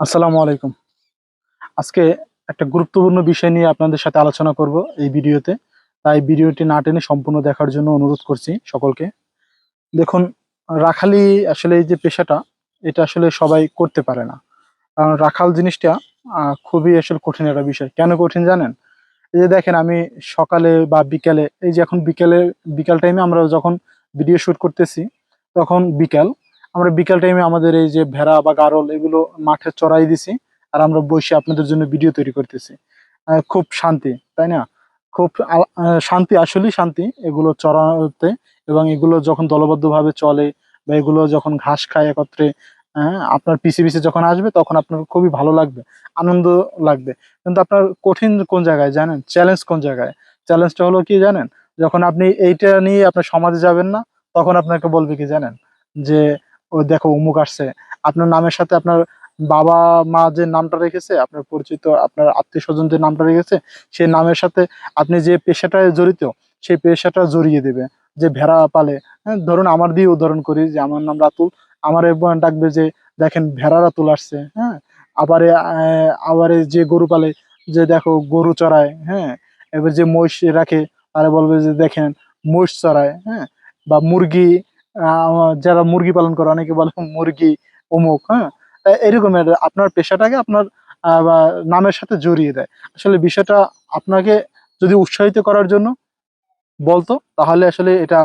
আসসালামু আলাইকুম। আজকে একটা গুরুত্বপূর্ণ বিষয় নিয়ে আপনাদের সাথে আলোচনা করব এই ভিডিওতে। তাই ভিডিওটি না টেনে সম্পূর্ণ দেখার জন্য অনুরোধ করছি সকলকে। দেখুন, রাখালি আসলে এই যে পেশাটা, এটা আসলে সবাই করতে পারে না। কারণ রাখাল জিনিসটা খুবই আসলে কঠিন একটা বিষয়। কেন কঠিন জানেন? এই যে দেখেন, আমি সকালে বা বিকেলে, এই যে এখন বিকেলে, বিকাল টাইমে আমরা যখন ভিডিও শুট করতেছি, তখন বিকাল আমরা বিকাল টাইমে আমাদের এই যে ভেড়া বা গারল এগুলো মাঠে চড়াই দিছি, আর আমরা বসে আপনাদের জন্য ভিডিও তৈরি করতেছি। খুব শান্তি, তাই না? খুব শান্তি, আসলেই শান্তি এগুলো চড়াতে। এবং এগুলো যখন দলবদ্ধভাবে চলে বা এগুলো যখন ঘাস খায় একত্রে আপনার পিছিয়ে পিছে যখন আসবে, তখন আপনার খুবই ভালো লাগবে, আনন্দ লাগবে। কিন্তু আপনার কঠিন কোন জায়গায় জানেন? চ্যালেঞ্জ কোন জায়গায়? চ্যালেঞ্জটা হলো কি জানেন? যখন আপনি এইটা নিয়ে আপনার সমাজে যাবেন না, তখন আপনাকে বলবে কি জানেন? যে দেখো, অমুক আসছে। আপনার নামের সাথে আপনার বাবা মা যে নামটা রেখেছে, আপনার পরিচিত আপনার আত্মীয় স্বজন যে নামটা রেখেছে সেই নামের সাথে আপনি যে পেশাটায় জড়িত, সেই পেশাটা জড়িয়ে দেবে, যে ভেড়া পালে। হ্যাঁ ধরুন আমার দিয়ে উদাহরণ করি, যে আমার নাম রাতুল। আমার ডাকবে যে, দেখেন, ভেড়া রাতুল আসছে। হ্যাঁ আবার আবার যে গরু পালে, যে দেখো, গরু চড়ায়। হ্যাঁ এবার যে মহিষ রাখে, তারা বলবে যে, দেখেন, মহিষ চড়ায়। হ্যাঁ বা মুরগি যারা মুরগি পালন করে, অনেকে বলে মুরগি, অমুক হ্যাঁ? এরকমের আপনার পেশাটাকে আপনার নামের সাথে জড়িয়ে দেয়। আসলে বিষয়টা আপনাকে যদি উৎসাহিত করার জন্য বলতো, তাহলে আসলে এটা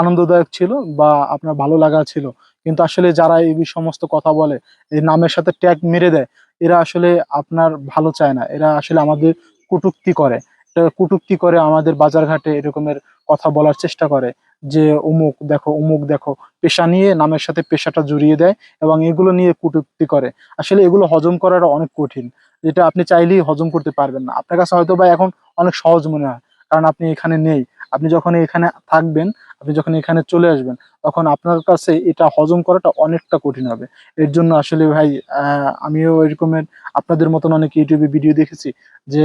আনন্দদায়ক ছিল বা আপনার ভালো লাগা ছিল। কিন্তু আসলে যারা এই সমস্ত কথা বলে, এই নামের সাথে ট্যাগ মেরে দেয়, এরা আসলে আপনার ভালো চায় না। এরা আসলে আমাদের কটূক্তি করে। এরা কটূক্তি করে আমাদের বাজারঘাটে এরকমের কথা বলার চেষ্টা করে। যে অমুক দেখো অমুক দেখো, পেশা নিয়ে নামের সাথে পেশাটা জড়িয়ে দেয় এবং এগুলো নিয়ে কটূক্তি করে। আসলে এগুলো হজম করাটা অনেক কঠিন, যেটা আপনি চাইলেই হজম করতে পারবেন না। আপনার কাছে হয়তো বা এখন অনেক সহজ মনে হয়, কারণ আপনি এখানে নেই। আপনি যখন এখানে থাকবেন, আপনি যখন এখানে চলে আসবেন, তখন আপনার কাছে এটা হজম করাটা অনেকটা কঠিন হবে। এর জন্য আসলে ভাই আমিও এরকমের আপনাদের মতন অনেক ইউটিউবে ভিডিও দেখেছি যে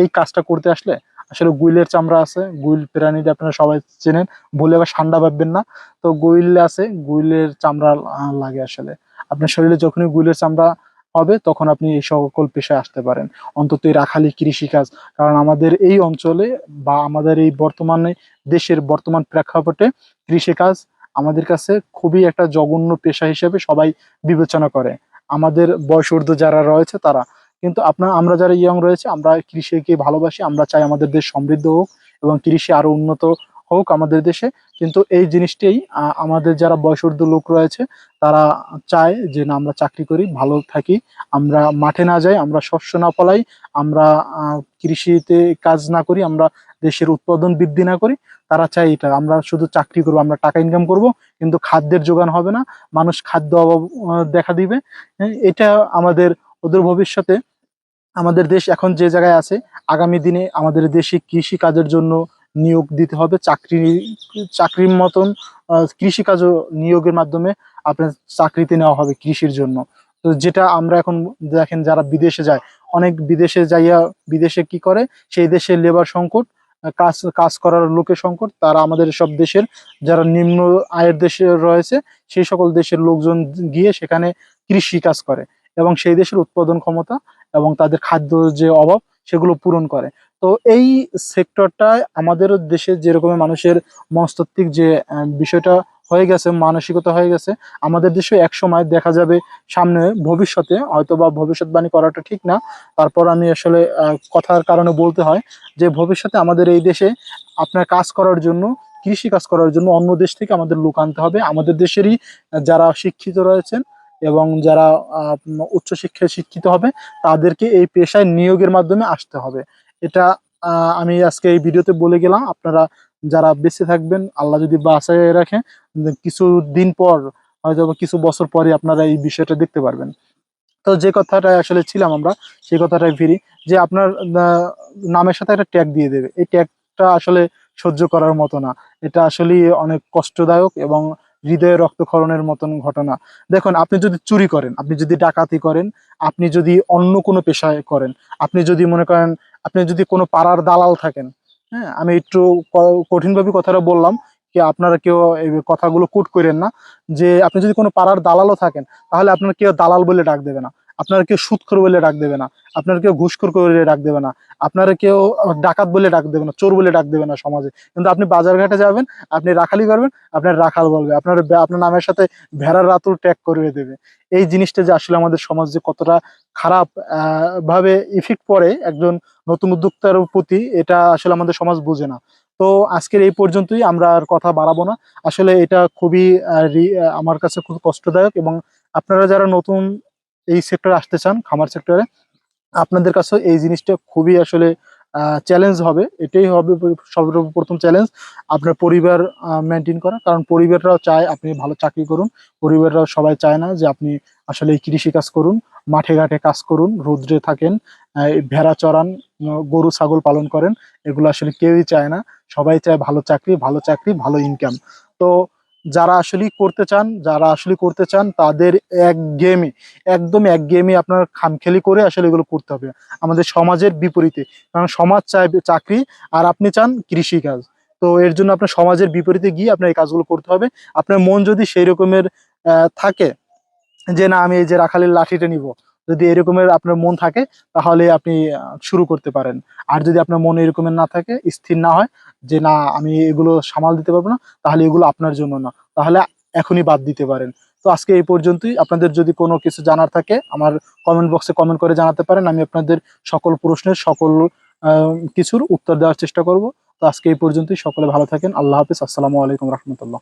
এই কাজটা করতে আসলে আসলে গুইলের চামড়া আছে, গুইল প্রাণীটা আপনারা সবাই চেনেন বলে আবার ঠান্ডা ভাববেন না। তো গুইল আছে, গুইলের চামড়া লাগে আসলে। আপনার শরীরে যখনই গুইলের চামড়া হবে, তখন আপনি এই সকল পেশায় আসতে পারেন। অন্তত এই রাখালি কৃষিকাজ। কারণ আমাদের এই অঞ্চলে বা আমাদের এই বর্তমানে দেশের বর্তমান প্রেক্ষাপটে কৃষিকাজ আমাদের কাছে খুবই একটা জঘন্য পেশা হিসেবে সবাই বিবেচনা করে। আমাদের বয়স ঊর্ধ্ব যারা রয়েছে তারা। কিন্তু আপনার, আমরা যারা ইয়ং রয়েছে, আমরা কৃষিকে ভালোবাসি, আমরা চাই আমাদের দেশ সমৃদ্ধ হোক এবং কৃষি আরও উন্নত হোক আমাদের দেশে। কিন্তু এই জিনিসটাই আমাদের যারা বয়স লোক রয়েছে, তারা চায় যে না, আমরা চাকরি করি, ভালো থাকি, আমরা মাঠে না যাই, আমরা শস্য না ফলাই, আমরা কৃষিতে কাজ না করি, আমরা দেশের উৎপাদন বৃদ্ধি না করি, তারা চায় এটা, আমরা শুধু চাকরি করব, আমরা টাকা ইনকাম করব, কিন্তু খাদ্যের যোগান হবে না, মানুষ খাদ্য অভাব দেখা দিবে। এটা আমাদের ওদের ভবিষ্যতে আমাদের দেশ এখন যে জায়গায় আছে আগামী দিনে আমাদের দেশে কৃষি কাজের জন্য নিয়োগ দিতে হবে। চাকরি চাকরির মতন আহ, কৃষিকাজও নিয়োগের মাধ্যমে আপনার চাকরিতে নেওয়া হবে কৃষির জন্য। তো যেটা আমরা এখন দেখেন যারা বিদেশে যায় অনেক বিদেশে যাইয়া বিদেশে কি করে? সেই দেশে লেবার সংকট কাজ কাজ করার লোকের সংকট তারা আমাদের সব দেশের যারা নিম্ন আয়ের দেশে রয়েছে সেই সকল দেশের লোকজন গিয়ে সেখানে কৃষি কাজ করে। এবং সেই দেশের উৎপাদন ক্ষমতা এবং তাদের খাদ্য যে অভাব, সেগুলো পূরণ করে। তো এই সেক্টরটায় আমাদের দেশে যেরকম মানুষের মনস্তাত্ত্বিক যে বিষয়টা হয়ে গেছে, মানসিকতা হয়ে গেছে, আমাদের দেশে এক সময় দেখা যাবে সামনে ভবিষ্যতে হয়তো বা ভবিষ্যৎবাণী করাটা ঠিক না। তারপর আমি আসলে কথার কারণে বলতে হয় যে, ভবিষ্যতে আমাদের এই দেশে আপনার কাজ করার জন্য, কৃষি কাজ করার জন্য অন্য দেশ থেকে আমাদের লোক আনতে হবে। আমাদের দেশেরই যারা শিক্ষিত রয়েছেন এবং যারা উচ্চশিক্ষায় শিক্ষিত হবে, তাদেরকে এই পেশায় নিয়োগের মাধ্যমে আসতে হবে। এটা আমি আজকে এই ভিডিওতে বলে গেলাম। আপনারা যারা বেঁচে থাকবেন, আল্লাহ যদি বাঁচায় রাখে কিছু দিন পর, হয়তো কিছু বছর পরে আপনারা এই বিষয়টা দেখতে পারবেন। তো যে কথাটা আসলে ছিলাম আমরা সেই কথাটাই ফিরি যে আপনার নামের সাথে একটা ট্যাগ দিয়ে দেবে। এই ট্যাগটা আসলে সহ্য করার মতো না। এটা আসলে অনেক কষ্টদায়ক এবং হৃদয়ে রক্তক্ষরণের মতন ঘটনা। দেখুন, আপনি যদি চুরি করেন, আপনি যদি ডাকাতি করেন, আপনি যদি অন্য কোনো পেশায় করেন, আপনি যদি মনে করেন, আপনি যদি কোনো পাড়ার দালাল থাকেন হ্যাঁ আমি একটু কঠিনভাবে কথাটা বললাম কি আপনারা কেউ এই কথাগুলো কুট করেন না, যে আপনি যদি কোনো পাড়ার দালালও থাকেন, তাহলে আপনার কেউ দালাল বলে ডাক দেবে না। আপনারা কেউ সুৎখর বলে ডাক দেবে না। আপনারা কেউ ঘুষখোর বলে ডাক দেবে না। আপনারা কেউ ডাকাত বলে ডাক দেবে না, চোর বলে ডাক দেবে না সমাজে। কিন্তু আপনি বাজারঘাটে যাবেন, আপনি রাখালি করবেন, আপনার রাখাল বলবে। আপনার আপনার নামের সাথে ভেড়ার রাতুর ট্যাগ করে দেবে। এই জিনিসটা যে আসলে আমাদের সমাজ যে কতটা খারাপ ভাবে ইফেক্ট পড়ে একজন নতুন উদ্যোক্তার প্রতি, এটা আসলে আমাদের সমাজ বোঝে না। তো আজকের এই পর্যন্তই, আমরা আর কথা বাড়াবো না। আসলে এটা খুবই আমার কাছে খুব কষ্টদায়ক এবং আপনারা যারা নতুন এই সেক্টরে আসতে চান, খামার সেক্টরে আপনাদের কাছে এই জিনিসটা খুবই আসলে চ্যালেঞ্জ হবে। এটাই হবে সর্বপ্রথম চ্যালেঞ্জ আপনার পরিবার মেনটেন করা। কারণ পরিবাররাও চায় আপনি ভালো চাকরি করুন। পরিবাররাও সবাই চায় না যে আপনি আসলে এই কৃষি কাজ করুন, মাঠে ঘাটে কাজ করুন, রৌদ্রে থাকেন ভেড়া চড়ান গরু, ছাগল পালন করেন, এগুলো আসলে কেউই চায় না। সবাই চায় ভালো চাকরি ভালো চাকরি, ভালো ইনকাম তো যারা আসলে করতে চান, যারা আসলে করতে চান, তাদের এক গেমে একদম এক গেমে আপনার খামখেলি করে আসলে এগুলো করতে হবে। আমাদের সমাজের বিপরীতে, কারণ সমাজ চায় চাকরি, আর আপনি চান কৃষি কাজ তো এর জন্য আপনার সমাজের বিপরীতে গিয়ে আপনার এই কাজগুলো করতে হবে। আপনার মন যদি সেই রকমের থাকে, যে না আমি এই যে রাখালের লাঠিটা নিব যদি এরকমের আপনার মন থাকে, তাহলে আপনি শুরু করতে পারেন। আর যদি আপনার মন এরকমের না থাকে, স্থির না হয়, যে না, আমি এগুলো সামাল দিতে পারব না, তাহলে এগুলো আপনার জন্য না। তাহলে এখনই বাদ দিতে পারেন। তো আজকে এই পর্যন্তই। আপনাদের যদি কোনো কিছু জানার থাকে, আমার কমেন্ট বক্সে কমেন্ট করে জানাতে পারেন। আমি আপনাদের সকল প্রশ্নের, সকল কিছুর উত্তর দেওয়ার চেষ্টা করব। তো আজকে এই পর্যন্তই। সকলে ভালো থাকেন। আল্লাহ হাফিজ। আসসালামু আলাইকুম রহমতুল্লাহ।